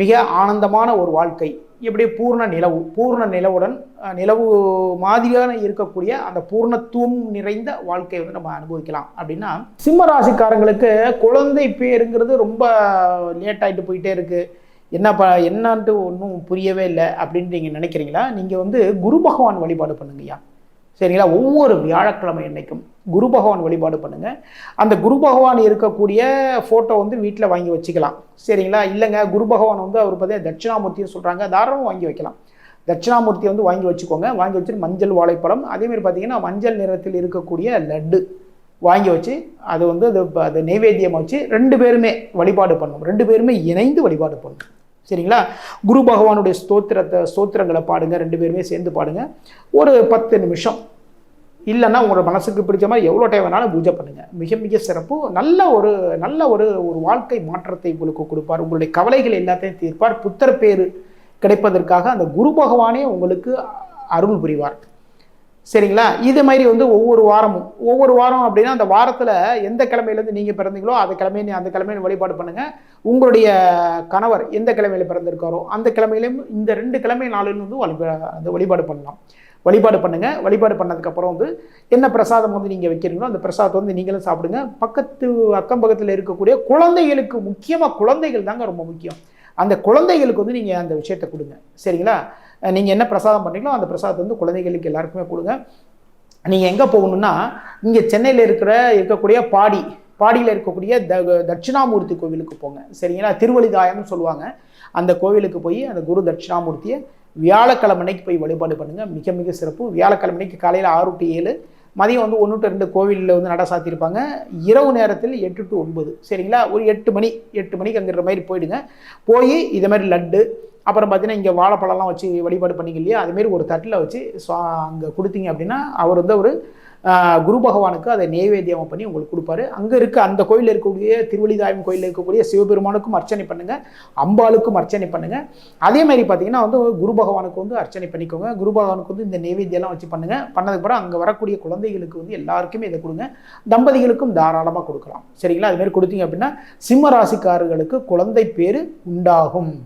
மிக ஆனந்தமான ஒரு வாழ்க்கை. எப்படி? பூர்ண நிலவு பூர்ண நிலவுடன் நிலவு மாதிரியான இருக்கக்கூடிய அந்த பூர்ணத்துவம் நிறைந்த வாழ்க்கையை வந்து நம்ம அனுபவிக்கலாம். அப்படின்னா சிம்ம ராசிக்காரங்களுக்கு குழந்தை பேருங்கிறது ரொம்ப லேட் ஆகிட்டு போயிட்டே இருக்குது ப என்னான்ட்டு ஒன்றும் புரியவே இல்லை அப்படின்னு நீங்கள் நினைக்கிறீங்களா? நீங்கள் வந்து குரு பகவான் வழிபாடு பண்ணுங்கய்யா. சரிங்களா? ஒவ்வொரு வியாழக்கிழமை அன்னைக்கும் குரு பகவான் வழிபாடு பண்ணுங்க. அந்த குரு பகவான் இருக்கக்கூடிய ஃபோட்டோ வந்து வீட்டில் வாங்கி வச்சுக்கலாம். சரிங்களா? இல்லைங்க குரு பகவான் வந்து அவர் பார்த்தா தட்சிணாமூர்த்தின்னு சொல்கிறாங்க தாராளமாக வாங்கி வைக்கலாம். தட்சிணாமூர்த்தி வந்து வாங்கி வச்சுக்கோங்க. வாங்கி வச்சுட்டு மஞ்சள் வாழைப்பழம் அதேமாதிரி பார்த்தீங்கன்னா மஞ்சள் நிறத்தில் இருக்கக்கூடிய லட்டு வாங்கி வச்சு அது வந்து அது அது நெய்வேத்தியமாக வச்சு ரெண்டு பேருமே வழிபாடு பண்ணணும். ரெண்டு பேருமே இணைந்து வழிபாடு பண்ணணும். சரிங்களா? குரு பகவானுடைய ஸ்தோத்திரத்தை ஸ்தோத்திரங்களை பாடுங்க ரெண்டு பேருமே சேர்ந்து பாடுங்க. ஒரு பத்து நிமிஷம். இல்லைன்னா உங்களோட மனசுக்கு பிடிச்ச மாதிரி எவ்வளோ டைம் வேணாலும் பூஜை பண்ணுங்கள் மிக மிக சிறப்பு. நல்ல ஒரு நல்ல ஒரு ஒரு வாழ்க்கை மாற்றத்தை உங்களுக்கு கொடுப்பார். உங்களுடைய கவலைகள் எல்லாத்தையும் தீர்ப்பார். புத்தர் பேர் கிடைப்பதற்காக அந்த குரு பகவானே உங்களுக்கு அருள் புரிவார். சரிங்களா? இது மாதிரி வந்து ஒவ்வொரு வாரமும் ஒவ்வொரு வாரம் அப்படின்னா அந்த வாரத்தில் எந்த கிழமையிலேருந்து நீங்கள் பிறந்தீங்களோ அந்த கிழமையை அந்த கிழமையை வழிபாடு பண்ணுங்கள் உங்களுடைய கணவர் எந்த கிழமையில பிறந்திருக்காரோ அந்த கிழமையிலையும் இந்த ரெண்டு கிழமை நாளிலும் வந்து வழிபா அந்த வழிபாடு பண்ணலாம். வழிபாடு பண்ணுங்கள் வழிபாடு பண்ணதுக்கப்புறம் வந்து என்ன பிரசாதம் வந்து நீங்கள் வைக்கிறீங்களோ அந்த பிரசாதத்தை வந்து நீங்களும் சாப்பிடுங்க. பக்கத்து அக்கம் பக்கத்தில் இருக்கக்கூடிய குழந்தைகளுக்கு முக்கியமாக குழந்தைகள் தாங்க ரொம்ப முக்கியம். அந்த குழந்தைகளுக்கு வந்து நீங்கள் அந்த விஷயத்தை கொடுங்க. சரிங்களா? நீங்கள் என்ன பிரசாதம் பண்ணீங்களோ அந்த பிரசாதத்தை வந்து குழந்தைகளுக்கு எல்லாருக்குமே கொடுங்க. நீங்கள் எங்கே போகணும்னா இங்கே சென்னையில் இருக்கிற இருக்கக்கூடிய பாடி பாடியில் இருக்கக்கூடிய த தட்சிணாமூர்த்தி கோவிலுக்கு போங்க. சரிங்களா? திருவழிதாயம்னு சொல்லுவாங்க. அந்த கோவிலுக்கு போய் அந்த குரு தட்சிணாமூர்த்தியை வியாழக்கிழமை அன்னைக்கு போய் வழிபாடு பண்ணுங்கள் மிக மிக சிறப்பு. வியாழக்கிழமை அன்னைக்கு காலையில் ஆறு டு ஏழு மதியம் வந்து ஒன்று டு ரெண்டு கோவிலில் வந்து நட சாத்தியிருப்பாங்க இரவு நேரத்தில் எட்டு டு ஒன்பது. சரிங்களா? ஒரு எட்டு மணி எட்டு மணிக்கு அங்கிற மாதிரி போயிடுங்க. போய் இதே மாதிரி லட்டு அப்புறம் பார்த்தீங்கன்னா இங்கே வாழைப்பழம்லாம் வச்சு வழிபாடு பண்ணிங்க இல்லையா? அதுமாரி ஒரு தட்டில் வச்சு அங்கே கொடுத்தீங்க அப்படின்னா அவர் வந்து ஒரு குரு பகவானுக்கு அதை நெய்வேத்தியம் பண்ணி உங்களுக்கு கொடுப்பாரு. அங்கே இருக்க அந்த கோயிலில் இருக்கக்கூடிய திருவள்ளிதாயம் கோயிலில் இருக்கக்கூடிய சிவபெருமானுக்கும் அர்ச்சனை பண்ணுங்கள் அம்பாளுக்கும் அர்ச்சனை பண்ணுங்கள் அதேமாரி பார்த்தீங்கன்னா வந்து குரு பகவானுக்கு வந்து அர்ச்சனை பண்ணிக்கோங்க. குரு பகவானுக்கு வந்து இந்த நெய்வேத்தியெல்லாம் வச்சு பண்ணுங்க. பண்ணதுக்கு அப்புறம் அங்கே வரக்கூடிய குழந்தைகளுக்கு வந்து எல்லாருக்குமே இதை கொடுங்க. தம்பதிகளுக்கும் தாராளமாக கொடுக்கலாம். சரிங்களா? அதுமாரி கொடுத்தீங்க அப்படின்னா சிம்ம ராசிக்காரர்களுக்கு குழந்தை பேர் உண்டாகும்.